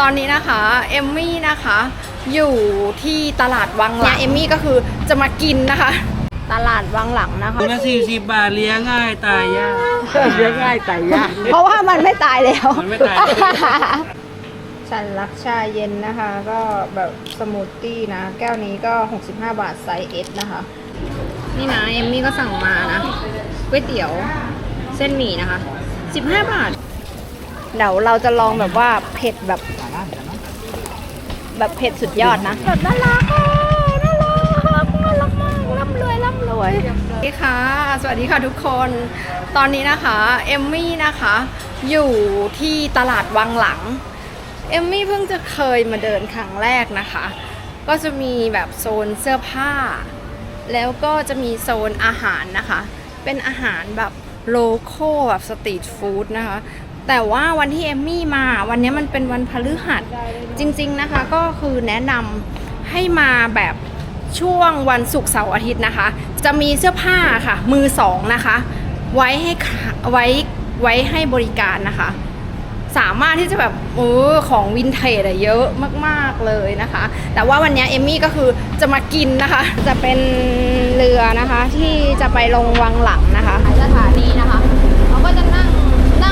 ตอนนี้นะคะเอมมี่นะคะอยู่ที่ตลาดวังหลังเอมมี่ก็คือจะมากินนะคะ ตลาดวังหลังนะคะถุงละสี่สิบบาทเลี้ยงง่ายตายยาก เลี้ยงง่ายแต่ยาก เพราะว่ามันไม่ตายแล้วมันไม่ตาย ฉันรักชาเย็นนะคะ ก็แบบสมูทตี้นะ แก้วนี้ก็ 65 บาทไซส์เอสนะคะ นี่นะเอมมี่ก็สั่งมานะก๋วยเตี๋ยวเส้นหมี่นะคะ 15 บาท เดี๋ยวเราจะลองแบบว่าเผ็ดแบบ แบบเผ็ดสุดยอดนะแบบน่ารักอะน่ารักน่ารักมากร่ำรวยร่ำรวยสวัสดีค่ะ สวัสดีค่ะทุกคน ตอนนี้นะคะเอมมี่นะคะ อยู่ที่ตลาดวังหลังเอมมี่เพิ่งจะเคยมาเดินครั้งแรกนะคะ ก็จะมีแบบโซนเสื้อผ้า แล้วก็จะมีโซนอาหารนะคะ เป็นอาหารแบบโลโก้แบบสตรีทฟู้ดนะคะ แต่ว่าวันที่เอมมี่มาวันนี้มันเป็นวันพฤหัสจริง ๆนะคะ ก็คือแนะนำให้มาแบบช่วงวันศุกร์เสาร์อาทิตย์นะคะ จะมีเสื้อผ้าค่ะ มือสองนะคะ ไว้ให้ไว้ไว้ให้บริการนะคะ สามารถที่จะแบบเออของวินเทจอะเยอะมากๆเลยนะคะ แต่ว่าวันนี้เอมมี่ก็คือจะมากินนะคะ จะเป็นเรือนะคะที่จะไปลงวังหลังนะคะสถานีนะคะเขาก็จะนั่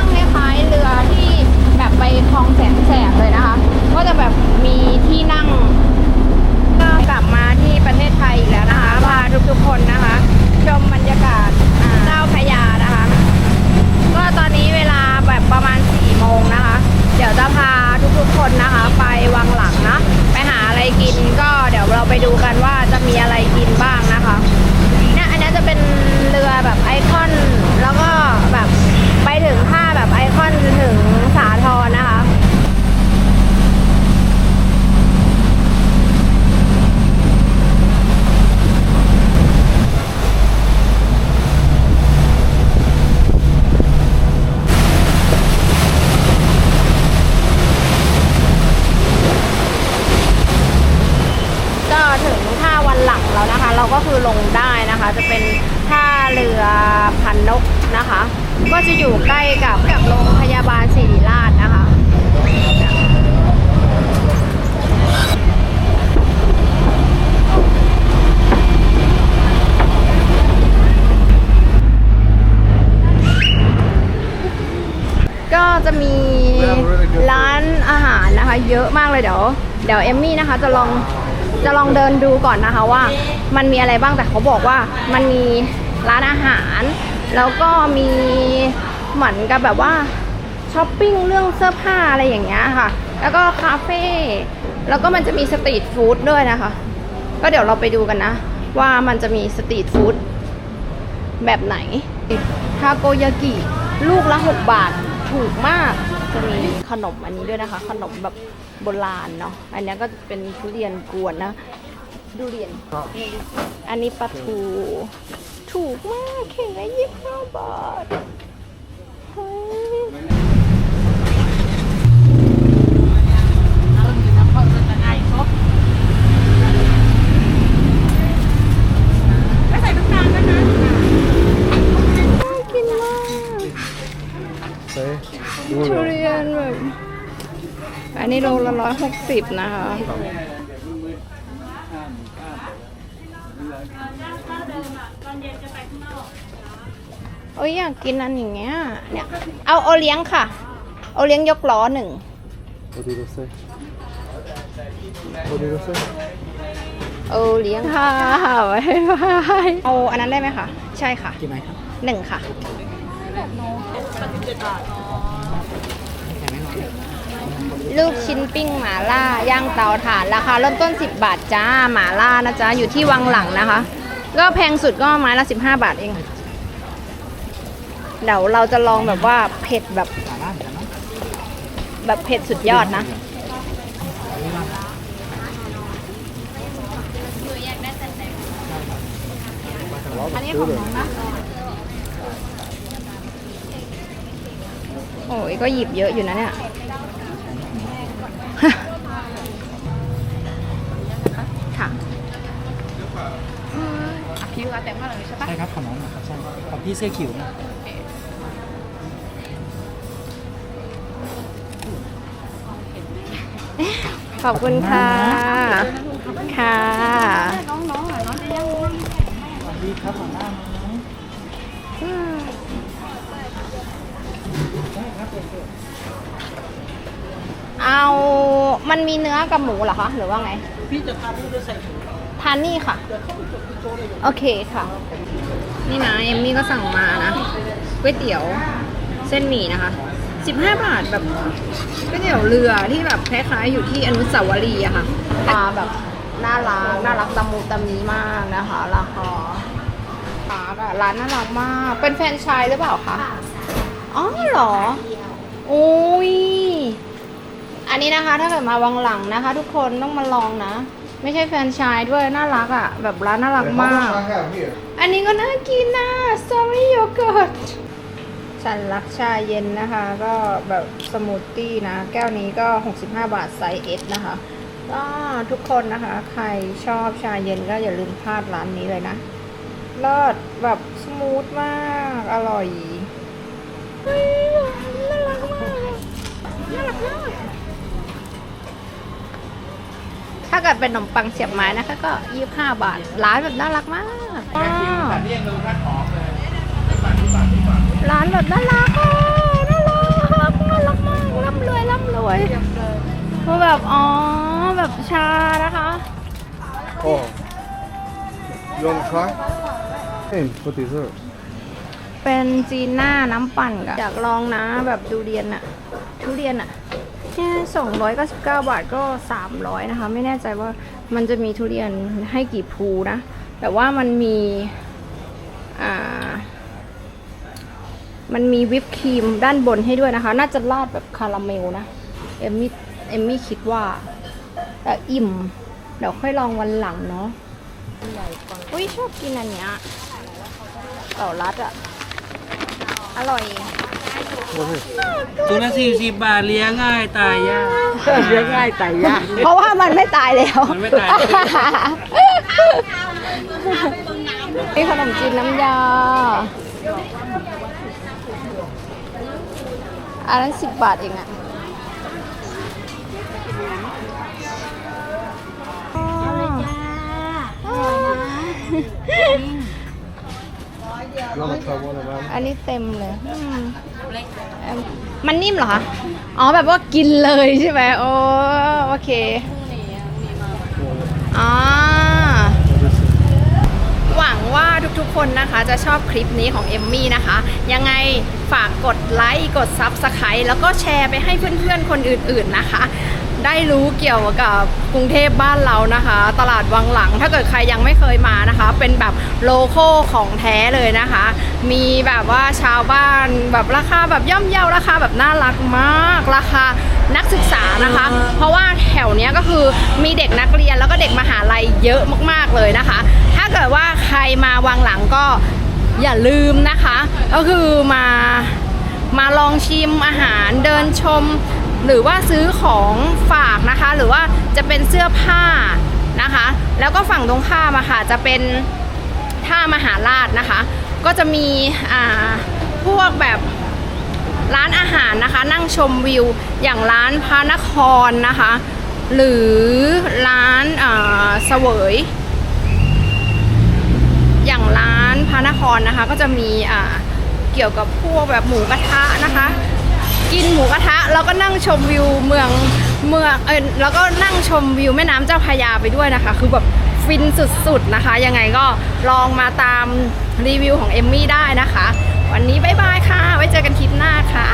งคล้ายๆเรือที่แบบไปคลองแสนแสบเลยนะคะ ก็จะแบบมีที่นั่ง ก็กลับมาที่ประเทศไทยอีกแล้วนะคะพาทุกๆคนนะคะ ชมบรรยากาศอ่าเจ้าพระยานะคะ ก็ตอนนี้เวลาแบบประมาณ4โมงนะคะ เดี๋ยวจะพาทุกๆคนนะคะ ไปวังหลังนะ ไปหาอะไรกินก็เดี๋ยวเราไปดูกันว่าจะมีอะไรกินบ้างนะคะเนี่ยอันนี้จะเป็นเรือแบบไอคอน แล้วก็แบบไปถึงท่าแบบไอคอนจนถึงสาทรนะคะ ก็ถึงท่า แล้วนะคะ เราก็คือลงได้นะคะ จะเป็นท่าเรือพันนกนะคะ ก็จะอยู่ใกล้กับกับโรงพยาบาลศิริราชนะคะก็จะมีร้านอาหารนะคะ เยอะมากเลยเดี๋ยว เดี๋ยวเอมมี่นะคะจะลอง จะลองเดินดูก่อนนะคะว่ามันมีอะไรบ้างแต่เขาบอกว่ามันมีร้านอาหาร แล้วก็มีเหมือนกับแบบว่าช้อปปิ้งเรื่องเสื้อผ้าอะไรอย่างเงี้ยค่ะ แล้วก็คาเฟ่แล้วก็มันจะมีสตรีทฟู้ดด้วยนะคะ ก็เดี๋ยวเราไปดูกันนะ ว่ามันจะมีสตรีทฟู้ดแบบไหนทาโกยากิลูกละ 6 บาทถูกมากจะมีขนมอันนี้ด้วยนะคะ ขนมแบบ โบราณเนาะ อันนี้ก็เป็นทุเรียนกวนนะ ดูเรียน อันนี้ปลาทู ถูกมากเข่งละยี่สิบห้าบาทเฮ้ยน่ากินมาก เฮ้ยดู ทุเรียนแบบ อันนี้โลละร้อยหกสิบนะคะโอ้ยอยากกินอันอย่างเงี้ย เนี่ย เอาโอเลี้ยงค่ะ โอเลี้ยงยกล้อหนึ่งโอดีดูซิโอดีดูซิโอเลี้ยงค่ะบ๊ายบายเอาอันนั้นได้ไหมคะ ใช่ค่ะกี่ไม้ครับหนึ่งค่ะ ลูกชิ้นปิ้งหมาล่าย่างเตาถ่านราคาเริ่มต้น 10 บาทจ้าหมาล่านะจ๊ะอยู่ที่วังหลังนะคะ ก็แพงสุดก็ไม้ละ 15 บาทเองเดี๋ยวเราจะลองแบบว่าเผ็ดแบบแบบเผ็ดสุดยอดนะอันนี้ของน้องนะโอ้ยก็หยิบเยอะอยู่นะเนี่ย ใช่ครับของน้องนะครับใช่ของพี่เสื้อขิวนะขอบคุณค่ะ ค่ะสวัสดีครับหัวหน้าน้องได้ครับเป็นเอา มันมีเนื้อกับหมูเหรอคะ หรือว่าไง พี่จะทานนี่จะใส่ถุง ทานนี่ค่ะ โอเคค่ะ นี่นะเอมมี่ก็สั่งมานะก๋วยเตี๋ยวเส้นหมี่นะคะ 15 บาทแบบก๋วยเตี๋ยวเรือที่แบบคล้ายๆอยู่ที่อนุสาวรีย์อะค่ะมาแบบน่ารักน่ารักตะมูตะมีมากนะคะราคาร้านอะร้านน่ารักมาก เป็นแฟรนไชส์หรือเปล่าคะอ๋อเหรอโอ้ยอันนี้นะคะถ้าเกิดมาวังหลังนะคะ ทุกคนต้องมาลองนะ ไม่ใช่แฟรนไชส์ด้วยน่ารักอะ่ะ แบบร้านน่ารักมากอันนี้ก็น่ากินนะสตรอเบอรี่โยเกิร์ตฉันรักชาเย็นนะคะ ก็แบบสมูทตี้นะ แก้วนี้ก็ 65 บาทไซส์เอสนะคะ ก็ทุกคนนะคะ ใครชอบชาเย็นก็อย่าลืมพลาดร้านนี้เลยนะเลิศแบบสมูทมาก อร่อยเฮ้ยน่ารักมากน่ารักมาก ถ้าเกิดเป็นขนมปังเสียบไม้นะคะ ก็ 25 บาท ร้านแบบน่ารักมากว้าวเรียกดูท่านหอมเลยร้านแบบน่ารักอะน่ารักน่ารักมากร่ำรวยร่ำรวยคือแบบอ๋อแบบชานะคะ Oh. You want to try? Hey, for dessert. เป็นจีน่าน้ำปั่นกับอยากลองนะแบบดูเรียนอะทุเรียนอะ แค่ 299 บาทก็ 300 นะคะ ไม่แน่ใจว่ามันจะมีทุเรียนให้กี่ภูนะ แต่ว่ามันมีอ่ามันมีวิปครีมด้านบนให้ด้วยนะคะ น่าจะราดแบบคาราเมลนะ เอมมี่เอมมี่คิดว่า แต่อิ่ม เดี๋ยวค่อยลองวันหลังเนาะอุ้ยชอบกินอันเนี้ยเต่ารัดอะอร่อย What is ถุงละสี่สิบบาทเลี้ยงง่ายตายยากเลี้ยงง่ายต่ยยากเพราะว่ามันไม่ตายแล้ว มันไม่ตายนี่ขนมจีนน้ำยาอันนั้นสิบบาทเองอะอันนี้เต็มเลย มเอิ่มมันนิ่มเหรอคะ อ๋อแบบว่ากินเลยใช่ไหมโอ้โอเคอ๋อหวังว่าทุกๆคนนะคะจะชอบคลิปนี้ของเอมมี่นะคะ ยังไงฝากกดไลค์ กด Subscribe แล้วก็แชร์ไปให้เพื่อนๆคนอื่นๆนะคะ ได้รู้เกี่ยวกับกรุงเทพบ้านเรานะคะ ตลาดวังหลังถ้าเกิดใครยังไม่เคยมานะคะ เป็นแบบโลโก้ของแท้เลยนะคะ มีแบบว่าชาวบ้านแบบราคาแบบย่อมเยาราคาแบบน่ารักมากราคานักศึกษานะคะ เพราะว่าแถวเนี้ยก็คือมีเด็กนักเรียนแล้วก็เด็กมหาลัยเยอะมากๆเลยนะคะ ถ้าเกิดว่าใครมาวังหลังก็อย่าลืมนะคะ ก็คือมามาลองชิมอาหารเดินชม หรือว่าซื้อของฝากนะคะ หรือว่าจะเป็นเสื้อผ้านะคะ แล้วก็ฝั่งตรงข้ามอะค่ะจะเป็นท่ามหาราชนะคะ ก็จะมีอ่าพวกแบบร้านอาหารนะคะ นั่งชมวิวอย่างร้านพระนครนะคะ หรือร้านอ่าเสวย อย่างร้านพระนครนะคะ ก็จะมีอ่าเกี่ยวกับพวกแบบหมูกระทะนะคะ กินหมูกระทะแล้วก็นั่งชมวิวเมืองเมืองเออแล้วก็นั่งชมวิวแม่น้ำเจ้าพระยาไปด้วยนะคะ คือแบบฟินสุดๆนะคะ ยังไงก็ลองมาตามรีวิวของเอมมี่ได้นะคะ วันนี้บ๊ายบายค่ะ ไว้เจอกันคลิปหน้าค่ะ